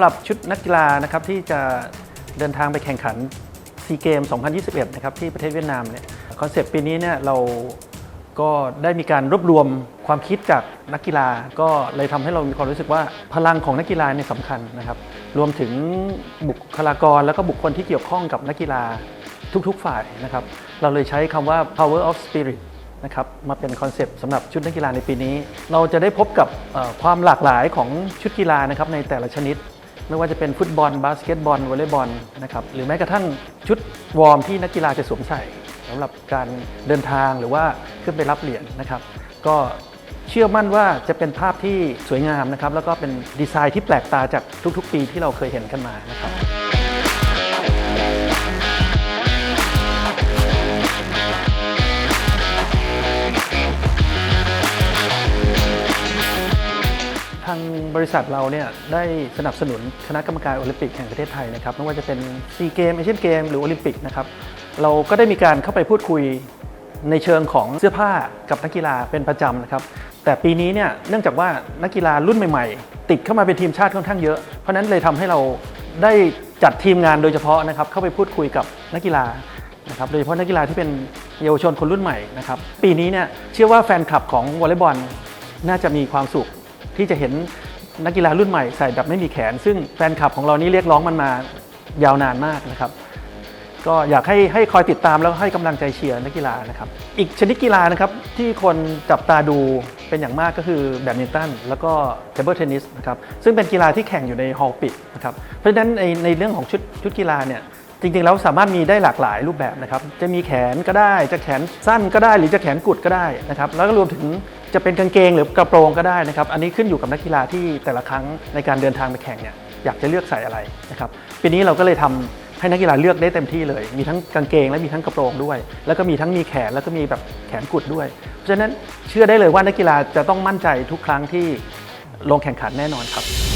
สำหรับชุดนักกีฬานะครับที่จะเดินทางไปแข่งขันซีเกม 2021 นะครับที่ประเทศเวียดนามเนี่ยคอนเซปต์ปีนี้เนี่ยเราก็ได้มีการรวบรวมความคิดจากนักกีฬา ก็เลยทำให้เรามีความรู้สึกว่าพลังของนักกีฬาเนี่ยสำคัญนะครับ รวมถึงบุคลากร แล้วก็บุคคลที่เกี่ยวข้องกับนักกีฬาทุกๆฝ่ายนะครับ เราเลยใช้คำว่า power of spirit นะครับมาเป็นคอนเซปต์สำหรับชุดนักกีฬาในปีนี้ เราจะได้พบกับความหลากหลายของชุดกีฬานะครับในแต่ละชนิด ไม่ว่าจะเป็นฟุตบอล บาสเกตบอลวอลเลย์บอลนะครับหรือแม้กระทั่งชุดวอร์มที่นักกีฬาจะสวมใส่สำหรับการเดินทางหรือว่าขึ้นไปรับเหรียญนะครับ ก็เชื่อมั่นว่าจะเป็นภาพที่สวยงามนะครับ แล้วก็เป็นดีไซน์ที่แปลกตาจากทุกๆ ปีที่เราเคยเห็นกันมานะครับ ริษัทเราเนี่ยได้สนับสนุนคณะกรรมการโอลิมปิกแห่งประเทศไทยนะครับไม่ว่าจะเป็นซีเกมเอเชียนเกมหรือโอลิมปิกนะครับเราก็ได้มีการเข้าไปพูดคุยในเชิงของเสื้อผ้ากับนักกีฬาเป็นประจำนะครับ แต่ปีนี้เนี่ยเนื่องจากว่านักกีฬารุ่นใหม่ ๆ ติดเข้ามาเป็นทีมชาติค่อนข้างเยอะ เพราะฉะนั้นเลยทำให้เราได้จัดทีมงานโดยเฉพาะนะครับเข้าไปพูดคุยกับนักกีฬานะครับโดยเฉพาะนักกีฬาที่เป็นเยาวชนคนรุ่นใหม่นะครับปีนี้เนี่ยเชื่อว่าแฟนคลับของวอลเลย์บอลน่าจะมีความสุขที่จะเห็น นักกีฬารุ่นใหม่ใส่แบบไม่มีแขน ซึ่งแฟนคลับของเรานี่เรียกร้องมันมายาวนานมากนะครับก็อยากให้ให้คอยติดตามแล้วก็ให้กำลังใจเชียร์นักกีฬานะครับ อีกชนิดกีฬานะครับที่คนจับตาดูเป็นอย่างมากก็คือแบดมินตันแล้วก็เทเบิลเทนนิสนะครับซึ่งเป็นกีฬาที่แข่งอยู่ในฮอลล์ปิดนะครับเพราะฉะนั้นในในเรื่องของชุดชุดกีฬาเนี่ยจริงๆแล้วสามารถมีได้หลากหลายรูปแบบนะครับจะมีแขนก็ได้จะแขนสั้นก็ได้หรือจะแขนกุดก็ได้นะครับแล้วก็รวมถึง จะเป็นกางเกงหรือกระโปรงก็ได้นะครับ อันนี้ขึ้นอยู่กับนักกีฬาที่แต่ละครั้งในการเดินทางไปแข่งเนี่ยอยากจะเลือกใส่อะไรนะครับปีนี้เราก็เลยทำให้นักกีฬาเลือกได้เต็มที่เลย มีทั้งกางเกงและมีทั้งกระโปรงด้วย แล้วก็มีทั้งมีแขนแล้วก็มีแบบแขนกุดด้วย เพราะฉะนั้นเชื่อได้เลยว่านักกีฬาจะต้องมั่นใจทุกครั้งที่ลงแข่งขันแน่นอนครับ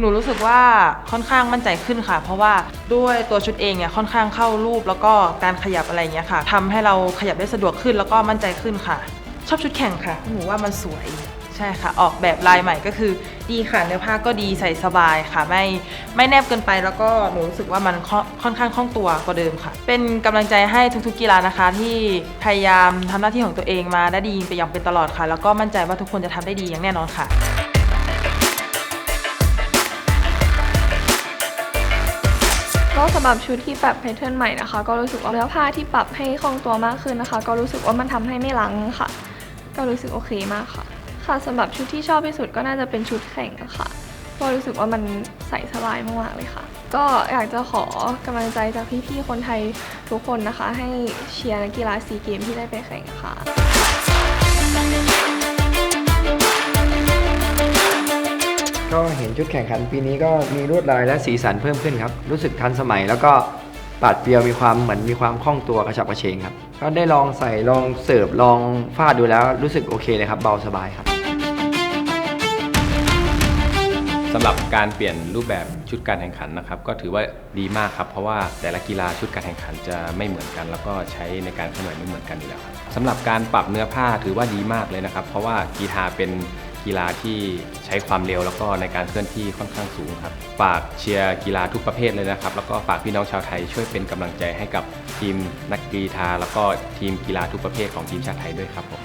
หนูรู้สึกว่าค่อนข้างมั่นใจขึ้นค่ะ เพราะว่าด้วยตัวชุดเองเนี่ยค่อนข้างเข้ารูปแล้วก็การขยับอะไรเงี้ยค่ะทำให้เราขยับได้สะดวกขึ้นแล้วก็มั่นใจขึ้นค่ะ ชอบชุดแข่งค่ะ หนูว่ามันสวยใช่ค่ะ ออกแบบลายใหม่ก็คือดีค่ะเนื้อผ้าก็ดีใส่สบายค่ะ ไม่ไม่แนบเกินไปแล้วก็หนูรู้สึกว่ามันค่อนค่อนข้างคล่องตัวกว่าเดิมค่ะ เป็นกำลังใจให้ทุกๆกีฬานะคะ ที่พยายามทำหน้าที่ของตัวเองมาได้ดีไปอย่างเป็นตลอดค่ะ แล้วก็มั่นใจว่าทุกคนจะทำได้ดีอย่างแน่นอนค่ะ ก็สำหรับชุดที่ปรับแพทเทิร์นใหม่นะคะ ก็รู้สึกว่าเนื้อผ้าที่ปรับให้คล่องตัวมากขึ้นนะคะ ก็รู้สึกว่ามันทำให้ไม่ลังค่ะ ก็รู้สึกโอเคมากค่ะ ค่ะสำหรับชุดที่ชอบที่สุดก็น่าจะเป็นชุดแข่งอะค่ะก็รู้สึกว่ามันใส่สบายมากๆเลยค่ะ ก็อยากจะขอกำลังใจจากพี่ๆคนไทยทุกคนนะคะ ให้เชียร์นักกีฬาซีเกมที่ได้ไปแข่งค่ะ ก็เห็นชุดแข่งขันปีนี้ก็มีลวดลายและสีสันเพิ่มขึ้นครับ รู้สึกทันสมัยแล้วก็ปราดเปรียวมีความเหมือนมีความคล่องตัวกระฉับกระเฉงครับ ก็ได้ลองใส่ลองเสิร์ฟลองฟาดดูแล้วรู้สึกโอเคเลยครับเบาสบายครับสำหรับการเปลี่ยนรูปแบบชุดการแข่งขันนะครับ ก็ถือว่าดีมากครับ เพราะว่าแต่ละกีฬาชุดการแข่งขันจะไม่เหมือนกัน แล้วก็ใช้ในการเคลื่อนไหวไม่เหมือนกันอยู่แล้วครับสำหรับการปรับเนื้อผ้าถือว่าดีมากเลยนะครับ เพราะว่ากีฬาเป็น กีฬาที่ใช้ความเร็วแล้วก็ในการเคลื่อนที่ค่อนข้างสูงครับ ฝากเชียร์กีฬาทุกประเภทเลยนะครับ แล้วก็ฝากพี่น้องชาวไทยช่วยเป็นกำลังใจให้กับทีมนักกีฬาแล้วก็ทีมกีฬาทุกประเภทของทีมชาติไทยด้วยครับผม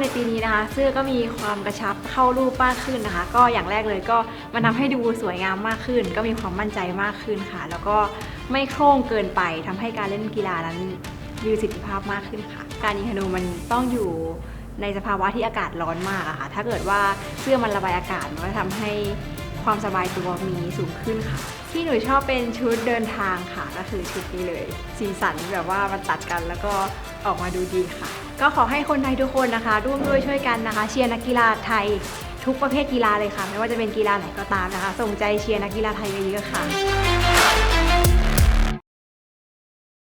ในปีนี้นะคะ เสื้อก็มีความกระชับเข้ารูปมากขึ้นนะคะ ก็อย่างแรกเลยก็มันทำให้ดูสวยงามมากขึ้น ก็มีความมั่นใจมากขึ้นค่ะ แล้วก็ไม่โคร่งเกินไปทำให้การเล่นกีฬานั้นมีประสิทธิภาพมากขึ้นค่ะ การยิงธนูมันต้องอยู่ในสภาวะที่อากาศร้อนมากอะค่ะ ถ้าเกิดว่าเสื้อมันระบายอากาศมันก็ทำให้ ความสบายตัวมีสูงขึ้นค่ะ ที่หนูชอบเป็นชุดเดินทางค่ะ ก็คือชุดนี้เลย สีสันแบบว่ามันตัดกันแล้วก็ออกมาดูดีค่ะ ก็ขอให้คนไทยทุกคนนะคะ ร่วมด้วยช่วยกันนะคะ เชียร์นักกีฬาไทยทุกประเภทกีฬาเลยค่ะ ไม่ว่าจะเป็นกีฬาไหนก็ตามนะคะ ส่งใจเชียร์นักกีฬาไทยเยอะๆค่ะ